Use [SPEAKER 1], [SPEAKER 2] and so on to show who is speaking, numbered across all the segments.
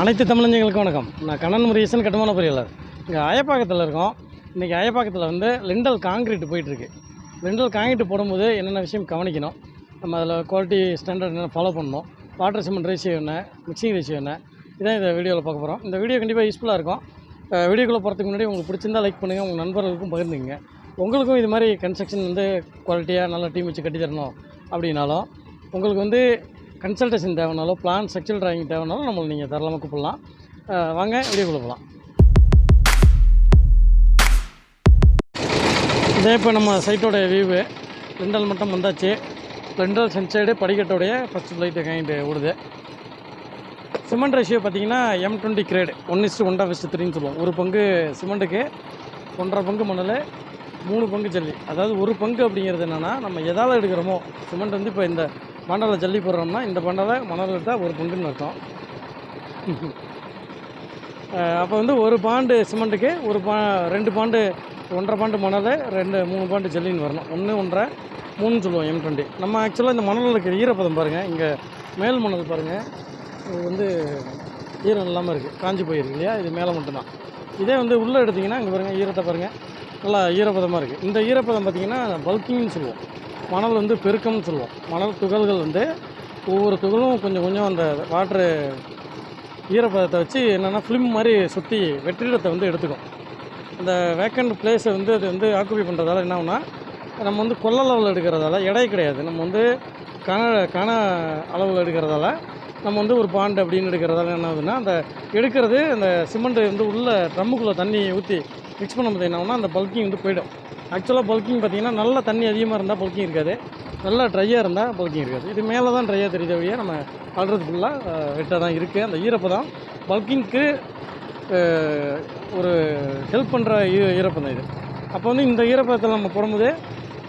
[SPEAKER 1] அனைத்து தமிழஞ்சங்களுக்கும் வணக்கம். நான் கண்ணன் முருகேசன் கட்டுமான பொறியாளர். இங்கே அயப்பாக்கத்தில் இருக்கோம். இன்றைக்கி அயப்பாக்கத்தில் வந்து லிண்டல் காங்கிரீட் போயிட்டுருக்கு. லிண்டல் காங்கிரீட் போடும்போது என்னென்ன விஷயம் கவனிக்கணும்? நம்ம அதில் குவாலிட்டி ஸ்டாண்டர்ட் என்ன ஃபாலோ பண்ணணும்? வாட்டர் சிமெண்ட் ரேஷியோ என்ன? மிக்சிங் ரேஷியோ என்ன? இதான் இந்த வீடியோவில் பார்க்க போகிறோம் இந்த வீடியோ கண்டிப்பாக யூஸ்ஃபுல்லாக இருக்கும். வீடியோக்குள்ளே போகிறதுக்கு முன்னாடி உங்களுக்கு பிடிச்சிருந்தா லைக் பண்ணுங்கள் உங்கள் நண்பர்களுக்கும் பகிர்ந்துங்க உங்களுக்கும் இது மாதிரி கன்ஸ்ட்ரக்ஷன் வந்து குவாலிட்டியாக நல்லா டீம் வச்சு கட்டி தரணும் அப்படின்னாலும் உங்களுக்கு வந்து கன்சல்டேஷன் தேவைனாலோ பிளான் ஸ்ட்ரக்சர் ட்ராயிங் தேவைனாலும் நம்மளை நீங்கள் தாராளமாக கூப்பிடலாம். வாங்க வீடியோக்குள்ளே போகலாம். இதே இப்போ நம்ம சைட்டோட வியூவு லிண்டல் மட்டும் வந்தாச்சு. லிண்டல் சென்சைடு படிக்கட்டோடைய ஃபஸ்ட் ஃப்ளைட்டு கைண்டு ஓடுது. சிமெண்ட் ரேஷியோ பார்த்தீங்கன்னா M twenty grade one is to ஒன்றா ஃபஸ்ட்டு த்ரீன்னு சொல்லுவோம். ஒரு பங்கு சிமெண்ட்டுக்கு ஒன்றரை பங்கு மணல் மூணு பங்கு ஜல்லி. அதாவது ஒரு பங்கு அப்படிங்கிறது என்னென்னா நம்ம எதால் எடுக்கிறோமோ சிமெண்ட் வந்து இப்போ இந்த மண்டலை ஜல்லி போடுறோம்னா இந்த மண்டலை மணல் எடுத்தால் ஒரு பங்குன்னு அர்த்தம். அப்போ வந்து ஒரு பாண்டு சிமெண்ட்டுக்கு ஒரு பா ரெண்டு பாண்டு ஒன்றரை பாண்டு மணல் ரெண்டு மூணு பாண்டு ஜல்லின்னு வரணும். ஒன்று ஒன்றரை மூணுன்னு சொல்லுவோம் எம் டுவெண்ட்டி நம்ம ஆக்சுவலாக இந்த மணலில் இருக்கிற ஈரப்பதம் பாருங்கள் இங்கே மேல் மணல் பாருங்கள் இது வந்து ஈரம் இல்லாமல் இருக்குது காஞ்சி போயிருக்கு இல்லையா? இது மேலே மட்டும்தான். இதே வந்து உள்ளே எடுத்திங்கன்னா இங்கே பாருங்கள் ஈரத்தை பாருங்கள் நல்லா ஈரப்பதமாக இருக்குது இந்த ஈரப்பதம் பார்த்திங்கன்னா பல்கிங்னு சொல்லுவோம். மணல் வந்து பெருக்கம்னு சொல்லுவோம். மணல் துகள்கள் வந்து ஒவ்வொரு துகளும் கொஞ்சம் கொஞ்சம் அந்த வாட்ரு ஈரப்பதத்தை வச்சு என்னென்னா ஃபிலிம் மாதிரி சுற்றி வெற்றிடத்தை வந்து எடுத்துக்கும். அந்த வேக்கண்ட் பிளேஸை வந்து அது வந்து ஆக்குபை பண்ணுறதால என்ன ஆகுனா நம்ம வந்து கொள்ள அளவில் எடுக்கிறதால எடை கிடையாது. நம்ம வந்து கன கன அளவில் எடுக்கிறதால நம்ம வந்து ஒரு பாண்டு அப்படின்னு எடுக்கிறதால என்ன ஆகுதுன்னா அந்த எடுக்கிறது அந்த சிமெண்ட்டு வந்து உள்ளே ட்ரம்முக்குள்ளே தண்ணி ஊற்றி மிக்ஸ் பண்ணும்போது என்ன ஆகும்னா அந்த பல்கிங் வந்து போயிடும். ஆக்சுவலாக பல்கிங் பார்த்தீங்கன்னா நல்ல தண்ணி அதிகமாக இருந்தால் பல்கிங் இருக்காது. நல்லா ட்ரையாக இருந்தால் பல்கிங் இருக்காது. இது மேலே தான் ட்ரையாக தெரியுது வழியாக நம்ம அல்றது ஃபுல்லாக வெட்டாக தான் இருக்குது அந்த ஈரப்பதம் பல்கிங்க்கு ஒரு ஹெல்ப் பண்ணுற ஈ ஈரப்பதம் இது. அப்போ வந்து இந்த ஈரப்பதத்தில் நம்ம போடும்போது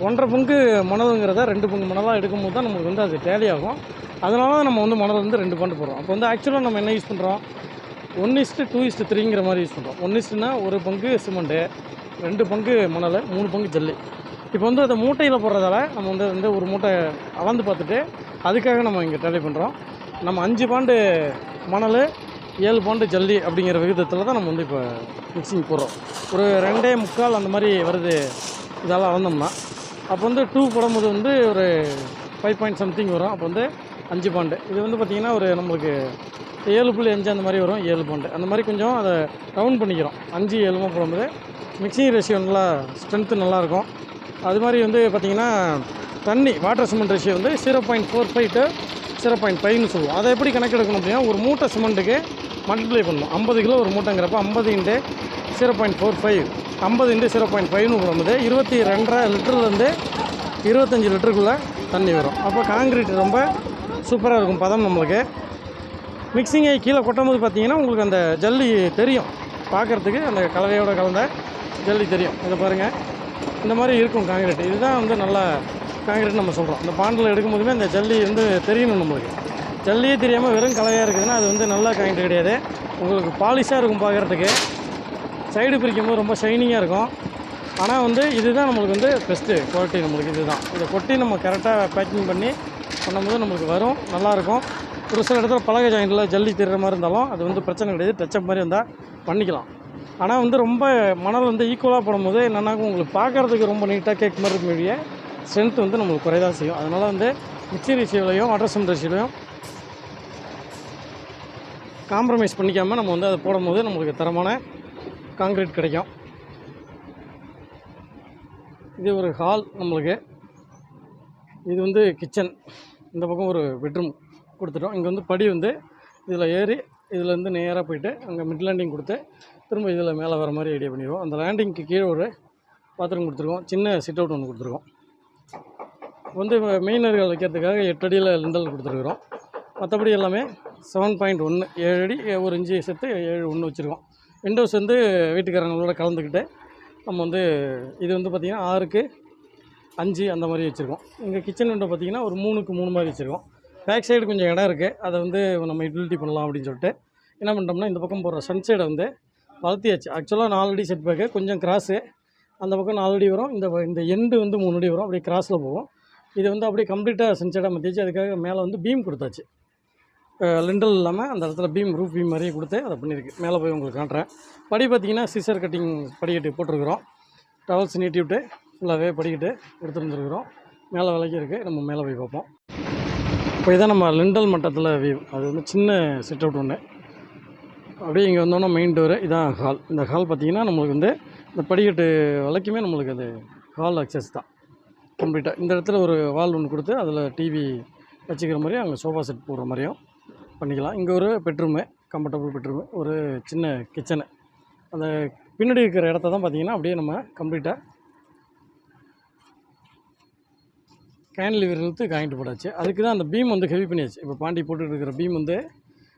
[SPEAKER 1] ஒன்றரை பங்கு மணலுங்கிறத ரெண்டு பங்கு மணலாக எடுக்கும்போது தான் நமக்கு வந்து அது டேலி ஆகும். அதனால தான் நம்ம வந்து மணல் வந்து ரெண்டு பாண்டு போடுறோம். அப்போ வந்து ஆக்சுவலாக நம்ம என்ன யூஸ் பண்ணுறோம் one is to two is to த்ரீங்கிற மாதிரி யூஸ் பண்ணுறோம் ஒன் இஸ்ட்டுனா ஒரு பங்கு சிமெண்ட்டு ரெண்டு பங்கு மணல் மூணு பங்கு ஜல்லி. இப்போ வந்து அதை மூட்டையில் போடுறதால நம்ம வந்து வந்து ஒரு மூட்டை அளந்து பார்த்துட்டு அதுக்காக நம்ம இங்கே டேலி பண்ணுறோம் நம்ம அஞ்சு பாண்டு மணல் ஏழு பாண்டு ஜல்லி அப்படிங்கிற விகிதத்தில் தான் நம்ம வந்து இப்போ மிக்சிங் போடுறோம். ஒரு ரெண்டே முக்கால் அந்த மாதிரி வருது. இதெல்லாம் அளந்தோம்னா. அப்போ வந்து டூ போடும்போது வந்து ஒரு ஃபைவ் பாயிண்ட் சம்திங் வரும். அப்போ வந்து அஞ்சு பாண்டு இது வந்து பார்த்திங்கன்னா ஒரு நம்மளுக்கு ஏழு புள்ளி அஞ்சு அந்த மாதிரி வரும் ஏழு பாண்டு அந்த மாதிரி கொஞ்சம் அதை ரவுண்ட் பண்ணிக்கிறோம். அஞ்சு ஏழுமா போடும்போது மிக்சிங் ரேஷியோ நல்லா ஸ்ட்ரென்த்து நல்லாயிருக்கும். அது மாதிரி வந்து பார்த்திங்கன்னா தண்ணி வாட்டர் சிமெண்ட் ரேஷியோ வந்து zero point four five to zero point ஃபைவ்னு சொல்லுவோம். அதை எப்படி கணக்கெடுக்கணும் அப்படின்னா ஒரு மூட்டை சிமெண்ட்டுக்கு மல்டிப்ளை பண்ணணும். ஐம்பது கிலோ ஒரு மூட்டைங்கிறப்ப ஐம்பது into zero point four five ஐம்பது இன்ட்டு ஜீரோ பாயிண்ட் ஃபைவ்னு போடும்போது இருபத்தி ரெண்டரை லிட்டர்லேருந்து இருபத்தஞ்சி லிட்டருக்குள்ளே தண்ணி வரும். அப்போ காங்கிரீட் ரொம்ப சூப்பராக இருக்கும் பதம் நம்மளுக்கு. மிக்சிங்கை கீழே கொட்டும்போது பார்த்தீங்கன்னா உங்களுக்கு அந்த ஜல்லி தெரியும். பார்க்குறதுக்கு அந்த கலவையோட கலந்த ஜல்லி தெரியும். இதை பாருங்கள் இந்த மாதிரி இருக்கும் காங்கிரீட் இதுதான் வந்து நல்லா காங்கிரீட் நம்ம சொல்கிறோம் இந்த பாண்டில் எடுக்கும்போதுமே அந்த ஜல்லி வந்து தெரியணும் நம்மளுக்கு. ஜல்லியே தெரியாமல் வெறும் கலவையாக இருக்குதுன்னா அது வந்து நல்லா காங்கிரீட் கிடையாது. உங்களுக்கு பாலிஷாக இருக்கும் பார்க்குறதுக்கு. சைடு பிரிக்கும் போது ரொம்ப ஷைனிங்காக இருக்கும். ஆனால் வந்து இதுதான் நம்மளுக்கு வந்து பெஸ்ட்டு குவாலிட்டி நம்மளுக்கு இதுதான். இதை கொட்டி நம்ம கரெக்டாக பேக்கிங் பண்ணி பண்ணும்போது நம்மளுக்கு வரும் நல்லாயிருக்கும். ஒரு சில இடத்துல பலகை ஜாயிண்டில் ஜல்லி தெரிகிற மாதிரி இருந்தாலும் அது வந்து பிரச்சனை கிடையாது. டச்சப் மாதிரி இருந்தால் பண்ணிக்கலாம். ஆனால் வந்து ரொம்ப மணல் வந்து ஈக்குவலாக போடும்போது என்னென்னா உங்களுக்கு பார்க்குறதுக்கு ரொம்ப நீட்டாக கேக் மாதிரி இருக்கக்கூடிய ஸ்ட்ரென்த் வந்து நம்மளுக்கு குறைதான் செய்யும். அதனால் வந்து மிக்சி ரேஷியோலையும் வாட்டர் சிம் ரேஷியோலையும் காம்ப்ரமைஸ் பண்ணிக்காமல் நம்ம வந்து அதை போடும்போது நம்மளுக்கு தரமான காங்கிரீட் கிடைக்கும். இது ஒரு ஹால் நம்மளுக்கு. இது வந்து கிச்சன் இந்த பக்கம் ஒரு பெட்ரூம் கொடுத்துட்டோம். இங்கே வந்து படி வந்து இதில் ஏறி இதில் இருந்து நேராக போயிட்டு அங்கே மிட் லேண்டிங் கொடுத்து திரும்ப இதில் மேலே வர மாதிரி ஐடியா பண்ணிடுவோம். அந்த லேண்டிங்க்கு கீழே ஒரு பாத்ரூம் கொடுத்துருக்கோம். சின்ன சிட் அவுட் ஒன்று கொடுத்துருக்கோம். வந்து மெயினர்கள் வைக்கிறதுக்காக எட்டு அடியில் லிண்டல் கொடுத்துருக்குறோம். மற்றபடி எல்லாமே செவன் பாயிண்ட் ஒன்று ஏழு அடி ஒரு இஞ்சி சேர்த்து ஏழு ஒன்று வச்சுருக்கோம். விண்டோஸ் வந்து வீட்டுக்காரங்களோட கலந்துக்கிட்டு நம்ம வந்து இது வந்து பார்த்திங்கன்னா ஆறுக்கு அஞ்சு அந்த மாதிரி வச்சுருக்கோம். இங்கே கிச்சன் விண்டோ பார்த்திங்கன்னா ஒரு மூணுக்கு மூணு மாதிரி வச்சுருக்கோம். பேக் சைடு கொஞ்சம் இடம் இருக்குது அதை வந்து நம்ம யூட்டிலிட்டி பண்ணலாம் அப்படின்னு சொல்லிட்டு என்ன பண்ணிட்டோம்னா இந்த பக்கம் போடுற சன் சைடை வந்து வளர்த்தியாச்சு ஆக்சுவலாக நாலு அடி செட் பேக்கு கொஞ்சம் கிராஸு அந்த பக்கம் நாலு அடி வரும். இந்த இந்த எண்டு வந்து மூணு அடி வரும். அப்படியே கிராஸில் போகும். இது வந்து அப்படியே கம்ப்ளீட்டாக சன்சைடாக மாற்றிச்சு அதுக்காக மேலே வந்து பீம் கொடுத்தாச்சு. லிண்டல் இல்லாமல் அந்த இடத்துல பீம் ரூஃப் பீம் மாதிரியே கொடுத்து அதை பண்ணியிருக்கு. மேலே போய் உங்களுக்கு காட்டுறேன். படி பார்த்தீங்கன்னா சிசர் கட்டிங் படிக்கட்டு போட்டிருக்கிறோம். டவல்ஸ் நீட்டி விட்டு ஃபுல்லாகவே படிக்கட்டு எடுத்துருந்துருக்குறோம் மேலே விலைக்கு இருக்குது நம்ம மேலே போய் பார்ப்போம். இப்போ இதான் நம்ம லிண்டல் மட்டத்தில் வியூ அது வந்து சின்ன செட் அவுட் ஒன்று அப்படியே இங்கே வந்தோம்னா மெயின் டோரு இதான் ஹால் இந்த ஹால் பார்த்திங்கன்னா நம்மளுக்கு வந்து இந்த படிக்கட்டு வலைக்குமே நம்மளுக்கு அது ஹால் அக்சஸ் தான். கம்ப்ளீட்டாக இந்த இடத்துல ஒரு வால் ஒன்று கொடுத்து அதில் டிவி வச்சுக்கிற மாதிரியும் அங்கே சோஃபா செட் போடுற மாதிரியும் பண்ணிக்கலாம். இங்கே ஒரு பெட்ரூமு கம்ஃபர்டபுள் பெட்ரூமு ஒரு சின்ன கிச்சனு அந்த பின்னாடி இருக்கிற இடத்த தான் பார்த்தீங்கன்னா அப்படியே நம்ம கம்ப்ளீட்டாக கேன்லிவர் இழுத்து காயின்ட்டு போட்டாச்சு அதுக்கு தான் அந்த பீம் வந்து ஹெவி பண்ணியாச்சு. இப்போ பாண்டி போட்டுட்டு இருக்கிற பீம் வந்து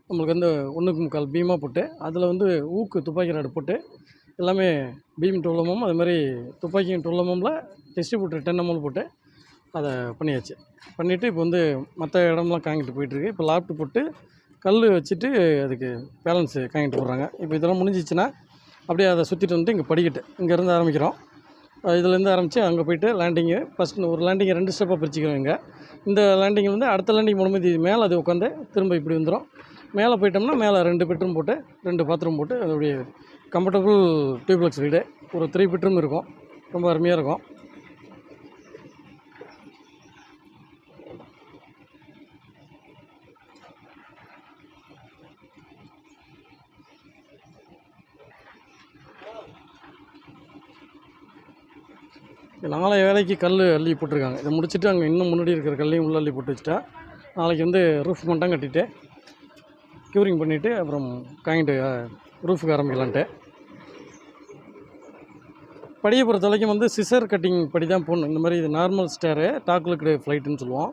[SPEAKER 1] நம்மளுக்கு வந்து ஒன்றுக்கு முக்கால் பீமாக போட்டு அதில் வந்து ஊக்கு துப்பாக்கி ராடு போட்டு எல்லாமே பீம் டுவெல் அது மாதிரி துப்பாக்கியும் டுவெல் டிஸ்ட்ரிபியூட்டர் டென் எம்எல் போட்டு அதை பண்ணியாச்சு. பண்ணிவிட்டு இப்போ வந்து மற்ற இடம்லாம் காங்கிட்டு போயிட்டுருக்கு இப்போ லாப்ட் போட்டு கல் வச்சுட்டு அதுக்கு பேலன்ஸு காங்கிட்டு போடுறாங்க. இப்போ இதெல்லாம் முடிஞ்சிச்சுன்னா அப்படியே அதை சுற்றிட்டு வந்து இங்கே படிக்கட்டு. இங்கேருந்து ஆரம்பிக்கிறோம். இதுலேருந்து ஆரம்பித்து அங்கே போயிட்டு லேண்டிங்கு ஃபஸ்ட்டு ஒரு லேண்டிங்கை ரெண்டு ஸ்டெப்பாக பிரிச்சுக்கிறோம் இங்கே. இந்த லேண்டிங்கில் வந்து அடுத்த லேண்டிங் போடும்போது இது மேலே அது உட்காந்து திரும்ப இப்படி வந்துடும் மேலே போயிட்டோம்னா மேலே ரெண்டு பெட்ரூம் போட்டு ரெண்டு பாத்ரூம் போட்டு அதோடைய கம்ஃபர்டபுள் டியூப்ளெக்ஸ் வீடு. ஒரு த்ரீ பெட்ரூம் இருக்கும். ரொம்ப அருமையாக இருக்கும். நாளைய வேலைக்கு கல் அள்ளி போட்டிருக்காங்க. இதை முடிச்சுட்டு அங்கே இன்னும் முன்னாடி இருக்கிற கல்லையும் உள்ள அள்ளி போட்டு வச்சுட்டா நாளைக்கு வந்து ரூஃப் மட்டும் கட்டிட்டு க்யூரிங் பண்ணிவிட்டு அப்புறம் காங்கிட்டு ரூஃபுக்கு ஆரம்பிக்கலான்ட்டு. படியை பொறுத்த வரைக்கும் வந்து சிசர் கட்டிங் படி தான் போடணும். இந்த மாதிரி இது நார்மல் ஸ்டேரு டாக்லுக்கு ஃப்ளைட்டுன்னு சொல்லுவோம்.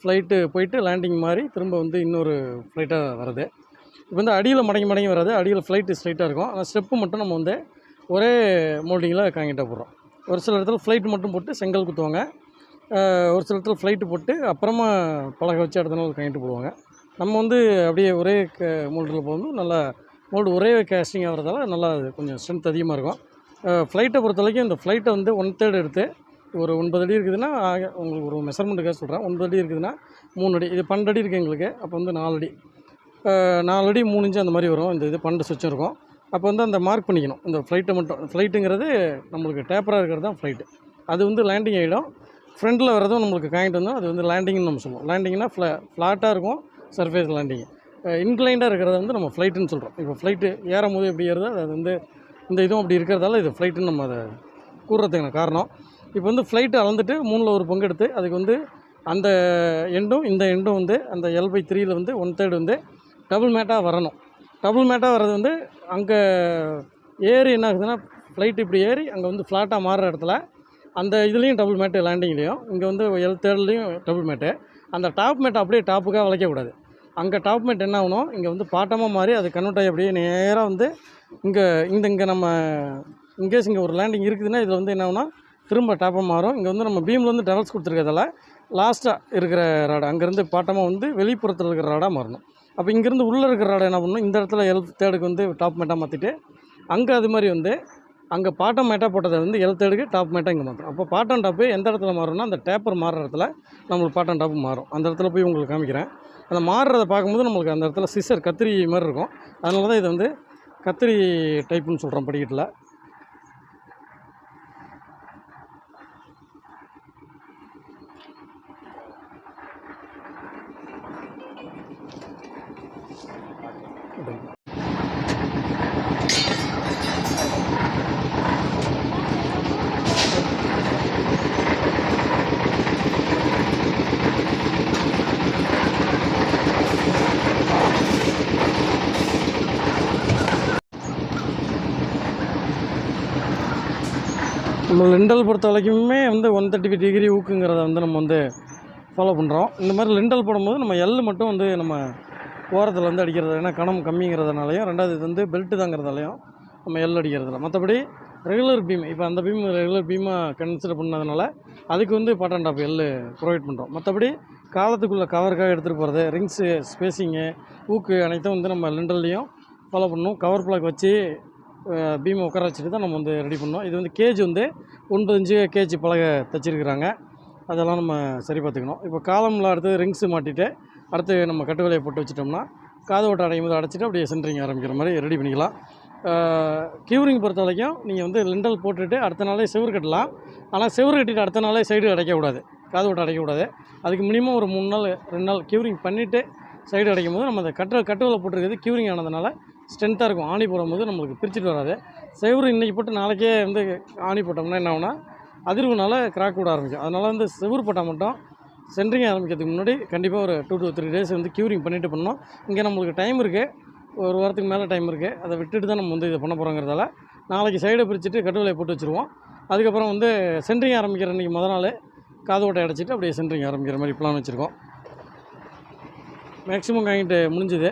[SPEAKER 1] ஃப்ளைட்டு போயிட்டு லேண்டிங் மாதிரி திரும்ப வந்து இன்னொரு ஃப்ளைட்டாக வருது இப்போ வந்து அடியில் மடங்கி மடங்கி வராது. அடியில் ஃப்ளைட்டு ஸ்ட்ரைட்டாக இருக்கும். ஆனால் ஸ்டெப்பு மட்டும் நம்ம வந்து ஒரே மோல்டிங்கில் காங்கிட்டாக போடுறோம். ஒரு சில இடத்துல ஃப்ளைட் மட்டும் போட்டு செங்கல் குத்துவாங்க. ஒரு சில இடத்துல ஃப்ளைட்டு போட்டு அப்புறமா பழக வச்சு அடுத்த நாள் கையிட்டு போடுவாங்க. நம்ம வந்து அப்படியே ஒரே க மோல்டில் போகும்போது நல்லா மோல்டு ஒரே கேஸ்டிங் ஆகிறதால நல்லா கொஞ்சம் ஸ்ட்ரென்த் அதிகமாக இருக்கும். ஃப்ளைட்டை பொறுத்த வரைக்கும் இந்த ஃப்ளைட்டை வந்து ஒன் தேர்ட் எடுத்து ஒரு ஒன்பது அடி இருக்குதுன்னா ஆக- உங்களுக்கு ஒரு மெஷர்மெண்ட்டுக்காக சொல்கிறேன் ஒன்பது அடி இருக்குதுன்னா மூணு அடி இது பன்னெண்டு அடி இருக்குது எங்களுக்கு அப்போ வந்து நாலு அடி. நாலு அடி மூணு இன்ச்சு அந்த மாதிரி வரும். இந்த இது பன்னெண்டு சுவிட்சும் இருக்கும். அப்போ வந்து அந்த மார்க் பண்ணிக்கணும். இந்த ஃப்ளைட்டை மட்டும். ஃப்ளைட்டுங்கிறது நம்மளுக்கு டேப்பராக இருக்கிறது தான் ஃப்ளைட்டு அது வந்து லேண்டிங் ஆகிடும் ஃப்ரண்ட்டில் வரதும் நம்மளுக்கு காயிண்ட் வந்தோம் அது வந்து லேண்டிங்னு நம்ம சொல்லுவோம். லேண்டிங்னா ஃப்ளா ஃப்ளாட்டாக இருக்கும் சர்ஃபேஸ் லேண்டிங் இன்க்ளைண்டாக இருக்கிறத வந்து நம்ம ஃப்ளைட்டுன்னு சொல்கிறோம் இப்போ ஃப்ளைட்டு ஏறும் போது எப்படி ஏறுதோ அது வந்து இந்த இதுவும் அப்படி இருக்கிறதால இது ஃப்ளைட்டுன்னு நம்ம அதை கூறுறதுக்கான காரணம். இப்போ வந்து ஃப்ளைட்டு அளந்துட்டு மூணில் ஒரு பங்கு எடுத்து அதுக்கு வந்து அந்த எண்டும் இந்த எண்டும் வந்து அந்த எல் பை த்ரீயில் வந்து ஒன் தேர்டு வந்து டபுள் மேட்டாக வரணும். டபுள் மேட்டாக வர்றது வந்து அங்கே ஏறி என்ன ஆகுதுன்னா ஃப்ளைட் இப்படி ஏறி அங்கே வந்து ஃப்ளாட்டாக மாறுற இடத்துல அந்த இதுலேயும் டபுள் மேட்டு லேண்டிங்லேயும் இங்கே வந்து எல் தேர்ட்லேயும் டபுள் மேட்டு அந்த டாப் மேட்டை அப்படியே டாப்புக்காக வளைக்கக்கூடாது அங்கே டாப் மேட் என்ன ஆகணும்? இங்கே வந்து பாட்டமாக மாறி அது கன்வெர்ட் ஆகி அப்படியே நேராக வந்து இங்கே இந்த இங்கே நம்ம இன்கேஸ் இங்கே ஒரு லேண்டிங் இருக்குதுன்னா இதில் வந்து என்ன ஆகுனா திரும்ப டாப்பாக மாறும். இங்கே வந்து நம்ம பீமில் வந்து டெவல்ஸ் கொடுத்துருக்கிறதால லாஸ்ட்டாக இருக்கிற ராடு அங்கேருந்து பாட்டமாக வந்து வெளிப்புறத்தில் இருக்கிற ராடாக மாறணும். அப்போ இங்கேருந்து உள்ளே இருக்கிற ராடை என்ன பண்ணணும் இந்த இடத்துல எல் தேர்டுக்கு வந்து டாப் மேட்டாக மாற்றிட்டு அங்கே அது மாதிரி வந்து அங்கே பாட்டம் மேட்டாக போட்டதை வந்து எல் தேர்டுக்கு டாப் மேட்டாக இங்கே மாற்றும் அப்போ பாட்டம் டாப்பு எந்த இடத்துல மாறும்னா அந்த டேப்பர் மாறுற இடத்துல நம்மளுக்கு பாட்டம் டாப்பு மாறும். அந்த இடத்துல போய் உங்களுக்கு காமிக்கிறேன். அந்த மாறுறத பார்க்கும்போது நம்மளுக்கு அந்த இடத்துல சிசர் கத்திரி மாதிரி இருக்கும். அதனால தான் இது வந்து கத்திரி டைப்புன்னு சொல்கிறோம் படிக்கட்டில். நம்ம லிண்டல் பொறுத்த வரைக்குமே வந்து ஒன் தேர்ட்டி ஃபைவ் டிகிரி ஊக்குங்கிறத வந்து நம்ம வந்து ஃபாலோ பண்ணுறோம் இந்த மாதிரி லிண்டல் போடும்போது நம்ம எள் மட்டும் வந்து நம்ம ஓரத்தில் வந்து அடிக்கிறது ஏன்னா கணம் கம்மிங்கிறதுனாலையும் ரெண்டாவது இது வந்து பெல்ட்டு தாங்கிறதாலையும் நம்ம எள் அடிக்கிறதில்ல. மற்றபடி ரெகுலர் பீம் இப்போ அந்த பீம் ரெகுலர் பீமாக கன்சிடர் பண்ணதுனால அதுக்கு வந்து பாட்டன் டாப் எல்லு ப்ரொவைட் பண்ணுறோம் மற்றபடி காலத்துக்குள்ளே கவருக்காக எடுத்துகிட்டு போகிறது ரிங்ஸு ஸ்பேஸிங்கு ஊக்கு அனைத்தும் வந்து நம்ம லிண்டல்லையும் ஃபாலோ பண்ணணும். கவர் பிளாக் வச்சு பீமை உட்கார வச்சுட்டு தான் நம்ம வந்து ரெடி பண்ணோம். இது வந்து கேஜ் வந்து ஒன்பது இன்ச்சு கேஜ் பலகை தைச்சிருக்கிறாங்க. அதெல்லாம் நம்ம சரி பார்த்துக்கணும். இப்போ காலமில் அடுத்து ரிங்ஸு மாட்டிட்டு அடுத்து நம்ம கட்டு வேலையை போட்டு வச்சிட்டோம்னா காது ஓட்டை அடையும் போது அடைச்சிட்டு அப்படியே சென்ட்ரிங் ஆரம்பிக்கிற மாதிரி ரெடி பண்ணிக்கலாம். கியூரிங் பொறுத்த வரைக்கும் நீங்கள் வந்து லிண்டல் போட்டுட்டு அடுத்த நாளே செவுரு கட்டலாம். ஆனால் செவுரு கட்டிட்டு அடுத்த நாளே சைடு அடைக்கக்கூடாது. காது ஓட்டை அடைக்கக்கூடாது. அதுக்கு மினிமம் ஒரு மூணு நாள் ரெண்டு நாள் கியூரிங் பண்ணிவிட்டு சைடு அடைக்கும் போது நம்ம அந்த கட்டு கட்டுவில் போட்டிருக்கிறது கியூரிங் ஆனதுனால ஸ்ட்ரென்த்தாக இருக்கும். ஆணி போடும்போது நம்மளுக்கு பிரிச்சுட்டு வராது. செவுரு இன்றைக்கி போட்டு நாளைக்கே வந்து ஆணி போட்டோம்னா என்ன ஆகும்னா அதிர்வுனால கிராக் விட ஆரம்பிக்கும். அதனால் வந்து செவுரு போட்டால் மட்டும் சென்ட்ரிங் ஆரம்பிக்கிறதுக்கு முன்னாடி கண்டிப்பாக ஒரு டூ டூ த்ரீ டேஸ் வந்து க்யூரிங் பண்ணிட்டு பண்ணணும். இங்கே நம்மளுக்கு டைம் இருக்குது ஒரு வாரத்துக்கு மேலே டைம் இருக்குது அதை விட்டுட்டு தான் நம்ம வந்து இதை பண்ண போகிறோங்கிறதால நாளைக்கு சைடை பிரிச்சுட்டு கட்டுவலை போட்டு வச்சுருவோம். அதுக்கப்புறம் வந்து சென்ட்ரிங் ஆரம்பிக்கிற இன்றைக்கி முத நாள் காது ஓட்டை அடைச்சிட்டு அப்படியே சென்ட்ரிங் ஆரம்பிக்கிற மாதிரி பிளான் வச்சுருக்கோம். மேக்ஸிமம் காங்கிட்டு முடிஞ்சுது.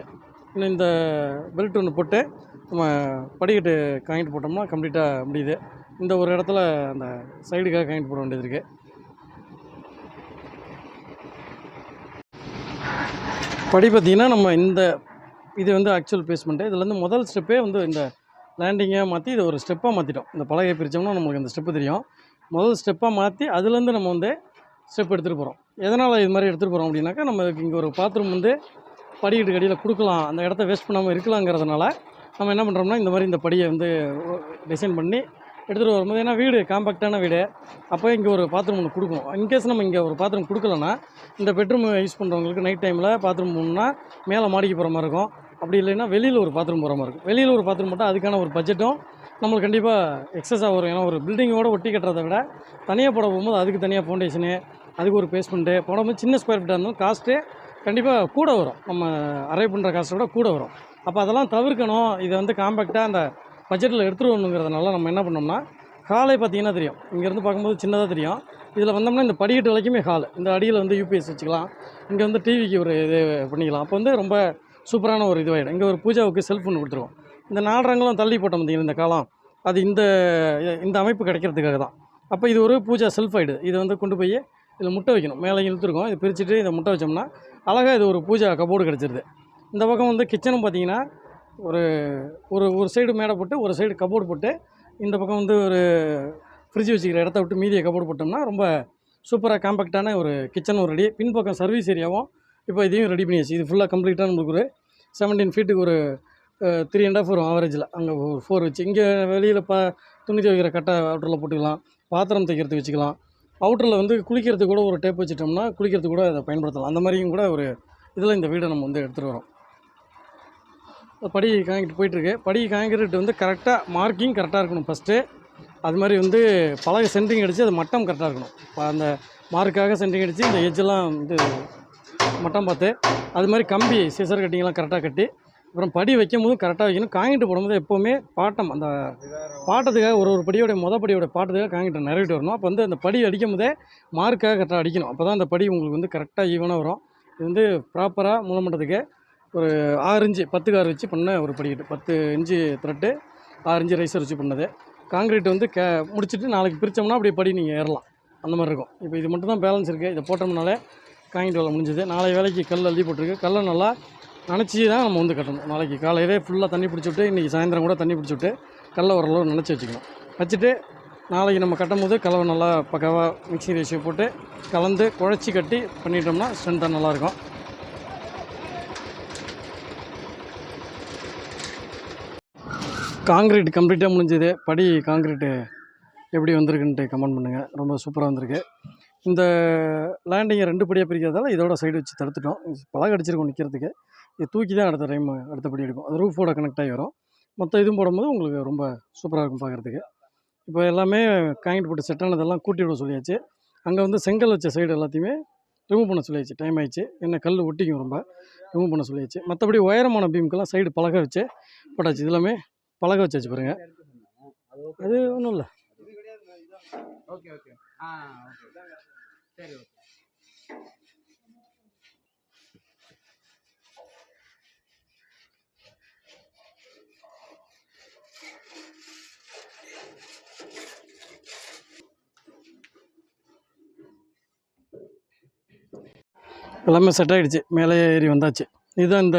[SPEAKER 1] இன்னும் இந்த பெல்ட் ஒன்று போட்டு நம்ம படிக்கட்டு காங்கிட்டு போட்டோம்னா கம்ப்ளீட்டாக முடியுது. இந்த ஒரு இடத்துல அந்த சைடுக்காக காங்கிட்டு போட வேண்டியது இருக்குது படி பார்த்திங்கன்னா நம்ம இந்த இது வந்து ஆக்சுவல் பேஸ்மெண்ட்டு இதில் வந்து முதல் ஸ்டெப்பே வந்து இந்த லேண்டிங்காக மாற்றி இதை ஒரு ஸ்டெப்பாக மாற்றிட்டோம் இந்த பலகையை பிரித்தோம்னா நம்மளுக்கு அந்த ஸ்டெப்பு தெரியும். முதல் ஸ்டெப்பாக மாற்றி அதுலேருந்து நம்ம வந்து ஸ்டெப் எடுத்துகிட்டு போகிறோம் எதனால் இது மாதிரி எடுத்துகிட்டு போகிறோம் அப்படின்னாக்கா நம்ம இங்கே ஒரு பாத்ரூம் வந்து படிக்கட்டு கடியில் கொடுக்கலாம். அந்த இடத்த வேஸ்ட் பண்ணாமல் இருக்கலாங்கிறதுனால நம்ம என்ன பண்ணுறோம்னா இந்த மாதிரி இந்த படியை வந்து டிசைன் பண்ணி எடுத்துகிட்டு வரும்போது ஏன்னா வீடு காம்பாக்டான வீடு. அப்போ இங்கே ஒரு பாத்ரூம் ஒன்று கொடுக்கும் இன்கேஸ் நம்ம இங்கே ஒரு பாத்ரூம் கொடுக்கலன்னா இந்த பெட்ரூம் யூஸ் பண்ணுறவங்களுக்கு நைட் டைமில் பாத்ரூம் போகணுன்னா மேலே மாடிக்கு போகிற மாதிரி இருக்கும். அப்படி இல்லைன்னா வெளியில் ஒரு பாத்ரூம் போகிற மாதிரி இருக்கும். வெளியில் ஒரு பாத்ரூம் போட்டால் அதுக்கான ஒரு பட்ஜெட்டும் நம்மளுக்கு கண்டிப்பாக எக்ஸஸாக வரும். ஏன்னா ஒரு பில்டிங்கோட ஒட்டி கட்டுறதை விட தனியாக போட போகும்போது அதுக்கு தனியாக ஃபவுண்டேஷனு அதுக்கு ஒரு பேஸ்மெண்ட்டு போடும்போது சின்ன ஸ்கொயர் ஃபீட்டாக இருந்தாலும் காஸ்ட்டு கண்டிப்பாக கூட வரும். நம்ம அரைவ் பண்ணுற காசை விட கூட வரும். அப்போ அதெல்லாம் தவிர்க்கணும். இதை வந்து காம்பேக்டாக அந்த பட்ஜெட்டில் எடுத்துகிட்டு வரணுங்கிறதுனால நம்ம என்ன பண்ணோம்னா ஹாலே பார்த்திங்கன்னா தெரியும். இங்கேருந்து பார்க்கும்போது சின்னதாக தெரியும். இதில் வந்தோம்னா இந்த படிக்கட்டு வரைக்குமே ஹால் இந்த அடியில் வந்து யூபிஎஸ் வச்சுக்கலாம். இங்கே வந்து டிவிக்கு ஒரு இது பண்ணிக்கலாம். அப்போ வந்து ரொம்ப சூப்பரான ஒரு இதுவாகிடும் இங்கே ஒரு பூஜாவுக்கு செல்ஃப் ஒன்று கொடுத்துருவோம். இந்த நாலரங்களும் தள்ளி போட்டோம் பார்த்திங்கன்னா இந்த காலம்? அது இந்த இந்த அமைப்பு கிடைக்கிறதுக்காக தான். அப்போ இது ஒரு பூஜா செல்ஃப் ஆகிடுது இதை வந்து கொண்டு போய் இதில் முட்டை வைக்கணும். மேலே இழுத்துருக்கோம். இதை பிரிச்சுட்டு இதை முட்டை வச்சோம்னா அழகாக இது ஒரு பூஜா கபோர்டு கிடச்சிருது. இந்த பக்கம் வந்து கிச்சனும் பார்த்தீங்கன்னா ஒரு ஒரு ஒரு சைடு மேடை போட்டு ஒரு சைடு கபோர்டு போட்டு இந்த பக்கம் வந்து ஒரு ஃப்ரிட்ஜ் வச்சுக்கிற இடத்த விட்டு மீதியை கபோர்டு போட்டோம்னா ரொம்ப சூப்பராக காம்பேக்டான ஒரு கிச்சனும் ரெடி. பின்பக்கம் சர்வீஸ் ஏரியாவும் இப்போ இதையும் ரெடி பண்ணியாச்சு இது ஃபுல்லாக கம்ப்ளீட்டாக நம்மளுக்கு ஒரு செவன்டீன் ஃபீட்டுக்கு ஒரு த்ரீ அண்ட் ஆஃப் வரும் ஆவரேஜில் அங்கே ஒரு ஃபோர் வச்சு இங்கே வெளியில் ப துணி துவைக்கிற கட்டை அவுட்டரில் போட்டுக்கலாம் பாத்திரம் தைக்கிறது வச்சுக்கலாம். அவுட்டரில் வந்து குளிக்கிறதுக்கு கூட ஒரு டேப் வச்சுட்டோம்னா குளிக்கிறதுக்கு கூட அதை பயன்படுத்தலாம். அந்த மாதிரியும் கூட ஒரு இதில் இந்த வீடை நம்ம வந்து எடுத்துகிட்டு வரோம். படி காங்கிட்டு போயிட்டுருக்கு. படி காங்கிரீட் வந்து கரெக்டாக மார்க்கிங் கரெக்டாக இருக்கணும் ஃபஸ்ட்டு அது மாதிரி வந்து பலகை சென்ட்ரிங் அடித்து அது மட்டம் கரெக்டாக இருக்கணும். இப்போ அந்த மார்க்காக சென்ட்ரிங் அடித்து இந்த எஜ்ஜெல்லாம் வந்து மட்டம் பார்த்து அது மாதிரி கம்பி சிசர் கட்டிங்கெல்லாம் கரெக்டாக கட்டி அப்புறம் படி வைக்கும் போதும் கரெக்டாக வைக்கணும். காங்கிட்டு போடும்போது எப்போவுமே பாட்டம் அந்த பாட்டத்துக்காக ஒரு ஒரு படியோடைய மொதல் படியோட பாட்டத்துக்காக காங்கிட்டு நிறைவிட்டு வரணும். அப்போ வந்து அந்த படி அடிக்கும் போதே மார்க்காக கரெக்டாக அடிக்கணும். அப்போ தான் அந்த படி உங்களுக்கு வந்து கரெக்டாக ஈவனாக வரும். இது வந்து ப்ராப்பராக மூலமட்டத்துக்கு ஒரு ஆறு இன்ச்சு பத்துக்கு ஆறு வச்சு பண்ண ஒரு படிக்கட்டு பத்து இன்ச்சு த்ரெட்டு ஆறு இன்ச்சு ரைஸர் வச்சு பண்ணது. காங்கிரீட் வந்து கே முடிச்சுட்டு நாளைக்கு பிரித்தோம்னா அப்படியே படி நீங்கள் ஏறலாம். அந்த மாதிரி இருக்கும். இப்போ இது மட்டும் தான் பேலன்ஸ் இருக்குது இதை போட்டோம்னாலே காங்கிட்டு வேலை முடிஞ்சது. நாளை வேலைக்கு கல் அள்ளி போட்டிருக்கு. கல்லை நல்லா நினச்சி தான் நம்ம வந்து கட்டணும். நாளைக்கு காலையிலே ஃபுல்லாக தண்ணி பிடிச்சி விட்டு இன்றைக்கி சாயந்தரம் கூட தண்ணி பிடிச்சி விட்டு கல்லை ஓரளவு நினச்சி வச்சுக்கணும். வச்சுட்டு நாளைக்கு நம்ம கட்டும் போது கலவை நல்லா பக்காவாக மிக்சி ரேஷியோ போட்டு கலந்து குழச்சி கட்டி பண்ணிட்டோம்னா ஸ்ட்ரென்த்தாக நல்லாயிருக்கும். காங்கிரீட் கம்ப்ளீட்டாக முடிஞ்சது. படி காங்கிரீட்டு எப்படி வந்திருக்குன்ட்டு கமெண்ட் பண்ணுங்கள் ரொம்ப சூப்பராக வந்திருக்கு. இந்த லேண்டிங்கை ரெண்டு படியாக பிரிக்கிறதால இதோட சைடு வச்சு தடுத்துட்டோம். பழக அடிச்சிருக்கோம் நிற்கிறதுக்கு இது தூக்கி தான் அடுத்த டைம் அடுத்த படி எடுக்கும். அது ரூஃபோட கனெக்ட் ஆகி வரும். மொத்த இதுவும் போடும்போது உங்களுக்கு ரொம்ப சூப்பராக இருக்கும் பார்க்குறதுக்கு இப்போ எல்லாமே காங்கிட்டு போட்டு செட் ஆனதெல்லாம் கூட்டி விட சொல்லியாச்சு. அங்கே வந்து செங்கல் வச்ச சைடு எல்லாத்தையுமே ரிமூவ் பண்ண சொல்லியாச்சு. டைம் ஆயிடுச்சு. என்ன கல் ஒட்டிக்கும் ரொம்ப. ரிமூவ் பண்ண சொல்லியாச்சு. மற்றபடி உயரமான பீமுக்கெல்லாம் சைடு பழக வச்சு போட்டாச்சு. இதெல்லாமே பழக வச்சாச்சு பாருங்க. அது ஒன்றும் இல்லை.
[SPEAKER 2] Okay okay ah okay. சரி ஓகே.
[SPEAKER 1] எல்லாமே செட் ஆகிடுச்சு மேலே ஏறி வந்தாச்சு. இதுதான் இந்த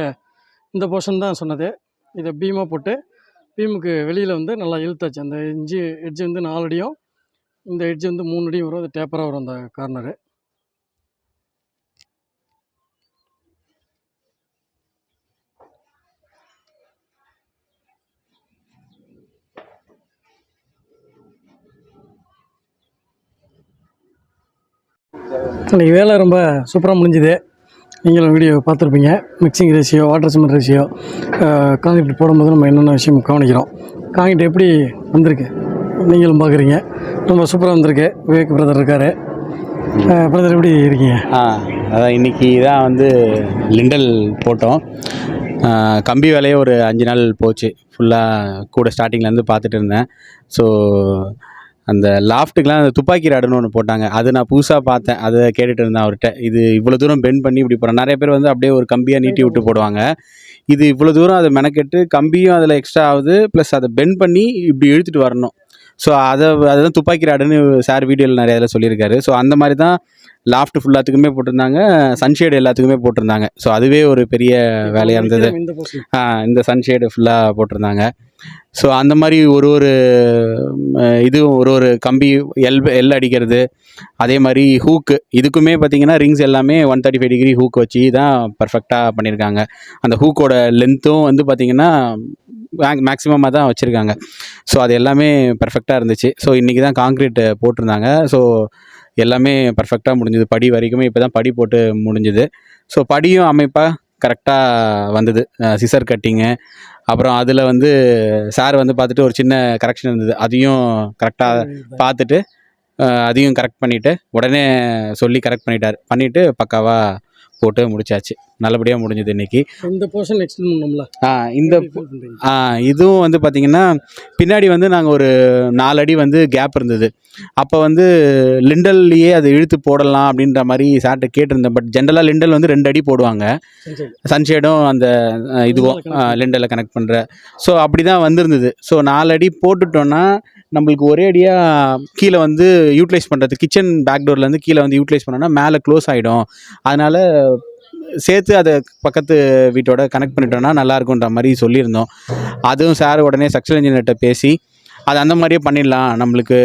[SPEAKER 1] இந்த போர்ஷன் தான் சொன்னது. இதை பீமாக போட்டு பீமுக்கு வெளியில் வந்து நல்லா இழுத்தாச்சு. அந்த இஞ்சி எட்ஜ் வந்து நாலு அடியும் இந்த எட்ஜ் வந்து மூணு அடியும் வரும். அது டேப்பராக வரும் அந்த கார்னரு இன்றைக்கி வேலை ரொம்ப சூப்பராக முடிஞ்சுது. நீங்களும் வீடியோ பார்த்துருப்பீங்க. Mixing ratio water cement ratio concrete போடும்போது நம்ம என்னென்ன விஷயம் கவனிக்கிறோம்? காங்கிரீட் எப்படி வந்திருக்கு? நீங்களும் பார்க்குறீங்க. ரொம்ப சூப்பராக வந்திருக்கு. விவேக் பிரதர் இருக்கார். பிரதர் எப்படி இருக்கீங்க?
[SPEAKER 3] ஆ அதான் இன்னைக்கு தான் வந்து லிண்டல் போட்டோம். கம்பி வேலையே ஒரு அஞ்சு நாள் போச்சு. ஃபுல்லாக கூட ஸ்டார்டிங்லேருந்து பார்த்துட்டு இருந்தேன். ஸோ அந்த லாஃப்ட்டுக்கெலாம் அந்த துப்பாக்கி ராடுன்னு ஒன்று போட்டாங்க. அது நான் புதுசாக பார்த்தேன். அதை கேட்டுட்டு இருந்தேன் அவர்கிட்ட. இது இவ்வளோ தூரம் பெண்ட் பண்ணி இப்படி போகிறேன் நிறைய பேர் வந்து அப்படியே ஒரு கம்பியாக நீட்டி விட்டு போடுவாங்க. இது இவ்வளோ தூரம் அதை மெனக்கெட்டு கம்பியும் அதில் எக்ஸ்ட்ரா ஆகுது. ப்ளஸ் அதை பெண்ட் பண்ணி இப்படி இழுத்துட்டு வரணும். ஸோ அதை அதுதான் துப்பாக்கி ராடுன்னு சார் வீடியோவில் நிறைய இதில் சொல்லியிருக்காரு. ஸோ அந்த மாதிரி தான் லாஃப்ட் ஃபுல்லாத்துக்குமே போட்டிருந்தாங்க. சன்ஷேடு எல்லாத்துக்குமே போட்டிருந்தாங்க. ஸோ அதுவே ஒரு பெரிய வேலையாக இருந்தது.
[SPEAKER 1] இந்த
[SPEAKER 3] சன்ஷேடு ஃபுல்லாக போட்டிருந்தாங்க. ஸோ அந்த மாதிரி ஒரு ஒரு இதுவும் ஒரு ஒரு கம்பி எல் எல் அடிக்கிறது அதே மாதிரி ஹூக்கு இதுக்குமே பார்த்தீங்கன்னா ரிங்ஸ் எல்லாமே one thirty five degree hook வச்சு தான் பர்ஃபெக்டாக பண்ணியிருக்காங்க. அந்த ஹூக்கோட லென்த்தும் வந்து பார்த்தீங்கன்னா மேக்ஸிமமாக தான் வச்சுருக்காங்க. ஸோ அது எல்லாமே பர்ஃபெக்டாக இருந்துச்சு. ஸோ இன்றைக்கி தான் காங்க்ரீட் போட்டிருந்தாங்க. ஸோ எல்லாமே பர்ஃபெக்டாக முடிஞ்சுது. படி வரைக்குமே இப்போ தான் படி போட்டு முடிஞ்சுது. ஸோ படியும் அமைப்பாக கரெக்டாக வந்தது. சிசர் கட்டிங்கு அப்புறம் அதில் வந்து சார் வந்து பார்த்துட்டு ஒரு சின்ன கரெக்ஷன் இருந்தது. அதையும் கரெக்டாக பார்த்துட்டு அதையும் கரெக்ட் பண்ணிவிட்டு உடனே சொல்லி கரெக்ட் பண்ணிட்டார். பண்ணிவிட்டு பக்காவாக போட்டு முடிச்சாச்சு. நல்லபடியாக முடிஞ்சது இன்னைக்கு.
[SPEAKER 1] இந்த போர்ஷன் எக்ஸ்டெண்ட் பண்ணோம்ல
[SPEAKER 3] ஆ, இந்த? ஆ, இதுவும் வந்து பார்த்திங்கன்னா பின்னாடி வந்து நாங்கள் ஒரு நாலு அடி வந்து கேப் இருந்தது. அப்போ வந்து லிண்டல்லையே அதை இழுத்து போடலாம் அப்படின்ற மாதிரி சார்ட்ட கேட்டிருந்தேன். பட் ஜென்ரலாக லிண்டல் வந்து ரெண்டு அடி போடுவாங்க. சன்ஷேடும் அந்த இதுவும் லிண்டலில் கனெக்ட் பண்ணுற ஸோ அப்படி தான் வந்திருந்தது. ஸோ நாலு அடி போட்டுட்டோன்னா நம்மளுக்கு ஒரே அடியாக கீழே வந்து யூட்டிலைஸ் பண்ணுறது கிச்சன் பேக்டோர்லேருந்து கீழே வந்து யூட்டிலைஸ் பண்ணோன்னா மேலே க்ளோஸ் ஆகிடும் அதனால் சேர்த்து அதை பக்கத்து வீட்டோட கனெக்ட் பண்ணிட்டோன்னா நல்லா இருக்குன்ற மாதிரி சொல்லியிருந்தோம். அதுவும் சார் உடனே சக்ஸல் இன்ஜினியர்கிட்ட பேசி அது அந்த மாதிரியே பண்ணிடலாம். நம்மளுக்கு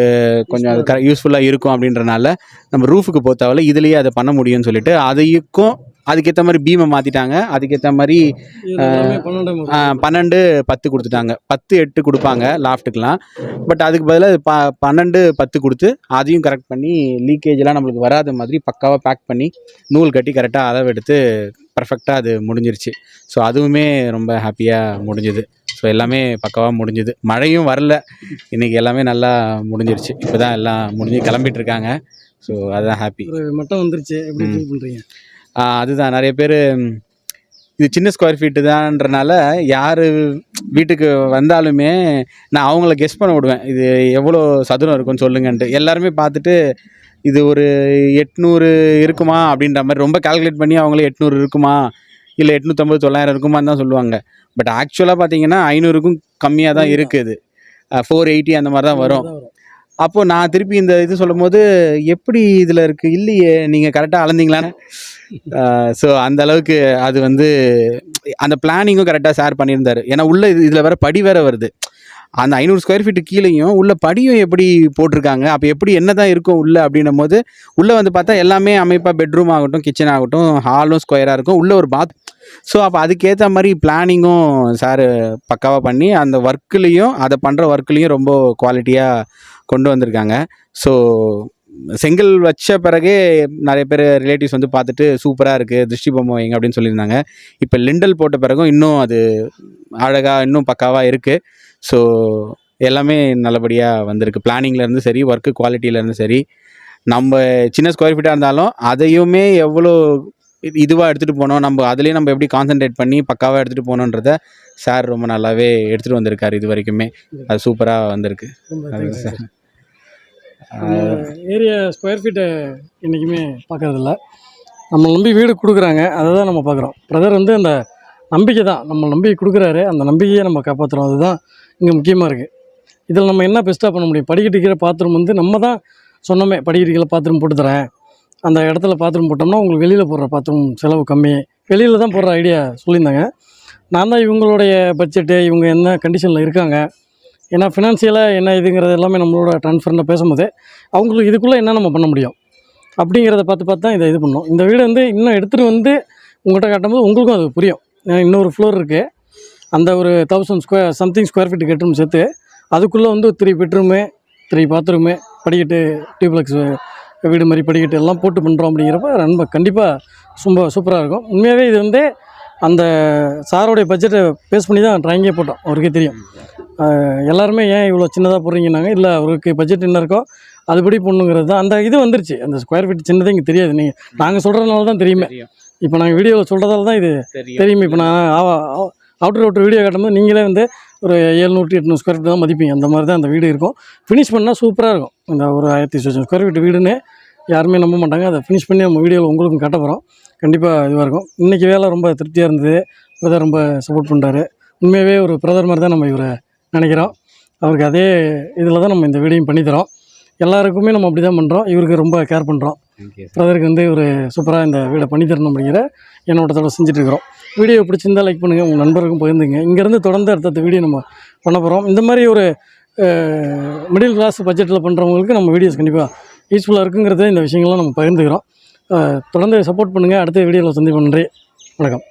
[SPEAKER 3] கொஞ்சம் அது கரெக்ட் யூஸ்ஃபுல்லாக இருக்கும் அப்படின்றனால நம்ம ரூஃபுக்கு பொறுத்தவரை இதுலேயே அதை பண்ண முடியும்னு சொல்லிட்டு அதையும் அதுக்கேற்ற மாதிரி பீமை மாற்றிட்டாங்க அதுக்கேற்ற மாதிரி
[SPEAKER 1] பன்னெண்டு
[SPEAKER 3] பத்து கொடுத்துட்டாங்க. பத்து எட்டு கொடுப்பாங்க லாஃப்ட்டுக்கெலாம் பட் அதுக்கு பதிலாக ப பன்னெண்டு பத்து கொடுத்து அதையும் கரெக்ட் பண்ணி லீக்கேஜ்லாம் நம்மளுக்கு வராத மாதிரி பக்காவாக பேக் பண்ணி நூல் கட்டி கரெக்டாக அளவு எடுத்து பர்ஃபெக்டாக அது முடிஞ்சிருச்சு. ஸோ அதுவுமே ரொம்ப ஹாப்பியாக முடிஞ்சுது. ஸோ எல்லாமே பக்காவாக முடிஞ்சுது. மழையும் வரல. இன்றைக்கி எல்லாமே நல்லா முடிஞ்சிருச்சு. இப்போ தான் எல்லாம் முடிஞ்சு கிளம்பிட்டு இருக்காங்க. ஸோ அதுதான் ஹாப்பி
[SPEAKER 1] மட்டம் வந்துருச்சு. எப்படி. ஃபீல் பண்ணுறீங்க
[SPEAKER 3] அதுதான். நிறைய பேர் இது சின்ன ஸ்கொயர் ஃபீட்டு தான்றனால யார் வீட்டுக்கு வந்தாலுமே நான் அவங்கள கெஸ் பண்ண விடுவேன். இது எவ்வளோ சதுரம் இருக்கும்னு சொல்லுங்கன்ட்டு. எல்லாருமே பார்த்துட்டு இது ஒரு எட்நூறு இருக்குமா அப்படின்ற மாதிரி ரொம்ப கால்குலேட் பண்ணி அவங்களே எட்நூறு இருக்குமா? இல்லை எட்நூற்றம்பது தொள்ளாயிரம் இருக்குமான்னு தான் சொல்லுவாங்க. பட் ஆக்சுவலாக பார்த்தீங்கன்னா ஐநூறுக்கும் கம்மியாக தான் இருக்குது ஃபோர் எயிட்டி அந்த மாதிரி தான் வரும். அப்போது நான் திருப்பி இந்த இது சொல்லும் போது எப்படி இதில் இருக்குது இல்லையே நீங்கள் கரெக்டாக அளந்தீங்களான்னு? ஸோ அந்த அளவுக்கு அது வந்து அந்த பிளானிங்கும் கரெக்டாக ஷேர் பண்ணியிருந்தாரு. ஏன்னா உள்ள இது இதில் வேற படி வேற வருது. அந்த ஐநூறு ஸ்கொயர் ஃபீட்டு கீழேயும் உள்ள படியும் எப்படி போட்டிருக்காங்க? அப்போ எப்படி என்ன தான் இருக்கும் உள்ளே அப்படின்னும் போது உள்ளே வந்து பார்த்தா எல்லாமே அமைப்பாக பெட்ரூம் ஆகட்டும் கிச்சன் ஆகட்டும் ஹாலும் ஸ்கொயராக இருக்கும். உள்ளே ஒரு பாத் ஸோ அப்போ அதுக்கேற்ற மாதிரி பிளானிங்கும் சார் பக்காவாக பண்ணி அந்த ஒர்க்குலேயும் அதை பண்ணுற ஒர்க்குலேயும் ரொம்ப குவாலிட்டியாக கொண்டு வந்திருக்காங்க. ஸோ செங்கல் வச்ச பிறகே நிறைய பேர் ரிலேட்டிவ்ஸ் வந்து பார்த்துட்டு சூப்பராக இருக்குது திருஷ்டி பொம்மை வைங்க அப்படின்னு சொல்லியிருந்தாங்க. இப்போ லிண்டல் போட்ட பிறகும் இன்னும் அது அழகாக இன்னும் பக்காவாக இருக்குது ஸோ எல்லாமே நல்லபடியாக வந்திருக்கு. பிளானிங்லேருந்து சரி ஒர்க்கு குவாலிட்டியிலேருந்து சரி. நம்ம சின்ன ஸ்கொயர் ஃபீட்டாக இருந்தாலும் அதையுமே எவ்வளோ இதுவாக எடுத்துகிட்டு போனோம் நம்ம அதுலேயும் நம்ம எப்படி கான்சென்ட்ரேட் பண்ணி பக்காவாக எடுத்துகிட்டு போகணுன்றத சார் ரொம்ப நல்லாவே எடுத்துகிட்டு வந்திருக்காரு இது வரைக்குமே. அது சூப்பராக வந்திருக்கு. சார்.
[SPEAKER 1] ஏரியா ஸ்கொயர் ஃபீட்டை என்றைக்குமே பார்க்கறதில்ல. நம்ம நம்பி வீடு கொடுக்குறாங்க அதை தான் நம்ம பார்க்குறோம். பிரதர் வந்து அந்த நம்பிக்கை தான். நம்ம நம்பி கொடுக்குறாரு அந்த நம்பிக்கையை நம்ம காப்பாற்றுறோம் அதுதான் இங்கே முக்கியமாக இருக்குது இதில் நம்ம என்ன பெஸ்ட்டாக பண்ண முடியும்? படிக்கட்டுக்கிற பாத்ரூம் வந்து நம்ம தான் சொன்னோமே படிக்கட்டுக்கிற பாத்ரூம் போட்டு தரேன். அந்த இடத்துல பாத்ரூம் போட்டோம்னா உங்களுக்கு வெளியில் போடுற பாத்ரூம் செலவு கம்மி. வெளியில் தான் போடுற ஐடியா சொல்லியிருந்தாங்க. நான் தான் இவங்களுடைய பட்ஜெட்டு இவங்க என்ன கண்டிஷனில் இருக்காங்க ஏன்னா ஃபினான்ஷியலாக என்ன இதுங்கிறது எல்லாமே நம்மளோட ட்ரான்ஸ்ஃபரில் பேசும்போது அவங்களுக்கு இதுக்குள்ளே என்ன நம்ம பண்ண முடியும்? அப்படிங்கிறத பார்த்து பார்த்து தான் இதை இது பண்ணோம். இந்த வீடு வந்து இன்னும் எடுத்துகிட்டு வந்து உங்கள்கிட்ட காட்டும்போது உங்களுக்கும் அது புரியும். ஏன்னா இன்னொரு ஃப்ளோர் இருக்குது அந்த ஒரு thousand square something square feet கெட்ரூம் சேர்த்து அதுக்குள்ளே வந்து த்ரீ பெட்ரூமு த்ரீ பாத்ரூமு படிக்கட்டு டியூப்ளெக்ஸ் வீடு மாதிரி படிக்கட்டு எல்லாம் போட்டு பண்ணுறோம் அப்படிங்கிறப்ப ரொம்ப கண்டிப்பாக ரொம்ப சூப்பராக இருக்கும். உண்மையாகவே இது வந்து அந்த சாரோடைய பட்ஜெட்டை பேஸ் பண்ணி தான் ட்ராயிங்கே போட்டோம். அவருக்கே தெரியும். எல்லாருமே ஏன் இவ்வளோ சின்னதாக போடுறீங்கன்னாங்க? இல்லை அவருக்கு பட்ஜெட் என்ன இருக்கோ அதுபடி போடணுங்கிறது தான். அந்த இது வந்துருச்சு. அந்த ஸ்கொயர் ஃபீட் சின்னதே இங்கே தெரியாது. நீங்கள் நாங்கள் சொல்கிறதுனால தான் தெரியுமே. இப்போ நாங்கள் வீடியோவில் சொல்கிறதால தான் இது
[SPEAKER 3] தெரியும்.
[SPEAKER 1] இப்போ நான் அவுட்டர் அவுட்டர் வீடியோ காட்டும்போது நீங்களே வந்து ஒரு எழுநூற்றி எட்நூறு ஸ்கொயர் ஃபீட் தான் மதிப்பீங்க. அந்த மாதிரி தான் அந்த வீடு இருக்கும். ஃபினிஷ் பண்ணால் சூப்பராக இருக்கும். இந்த ஒரு ஆயிரத்தி சொச்சம் ஸ்கொயர் ஃபீட் வீடுன்னு யாருமே நம்ப மாட்டாங்க. அதை ஃபினிஷ் பண்ணி நம்ம வீடியோவில் உங்களுக்கும் காட்ட போகிறோம் கண்டிப்பாக இதுவாக இருக்கும். இன்றைக்கி வேலை ரொம்ப திருப்தியாக இருந்தது. பிரதர் ரொம்ப சப்போர்ட் பண்ணுறாரு உண்மையாகவே ஒரு பிரதர் மாதிரி தான் நம்ம இவரை நினைக்கிறோம். அவருக்கு அதே இதில் தான் நம்ம இந்த வீடியோயும் பண்ணித்தரோம் எல்லாருக்குமே நம்ம அப்படி தான் பண்ணுறோம் இவருக்கு ரொம்ப கேர் பண்ணுறோம் பிரதருக்கு வந்து ஒரு சூப்பராக இந்த வீடை பண்ணி தரணும் அப்படிங்கிற என்னோடத்தோட செஞ்சுட்டு இருக்கிறோம். வீடியோ பிடிச்சிருந்தா லைக் பண்ணுங்கள் உங்கள் நண்பருக்கும் பகிர்ந்துங்க. இங்கேருந்து தொடர்ந்து அடுத்தடுத்த வீடியோ நம்ம பண்ண போகிறோம் இந்த மாதிரி ஒரு மிடில் கிளாஸ் பட்ஜெட்டில் பண்ணுறவங்களுக்கு நம்ம வீடியோஸ் கண்டிப்பாக யூஸ்ஃபுல்லாக இருக்குங்கிறத இந்த விஷயங்கள்லாம் நம்ம பகிர்ந்துக்கிறோம். தொடர்ந்து சப்போர்ட் பண்ணுங்கள் அடுத்த வீடியோவில் சந்திப்போம். நன்றி. வணக்கம்.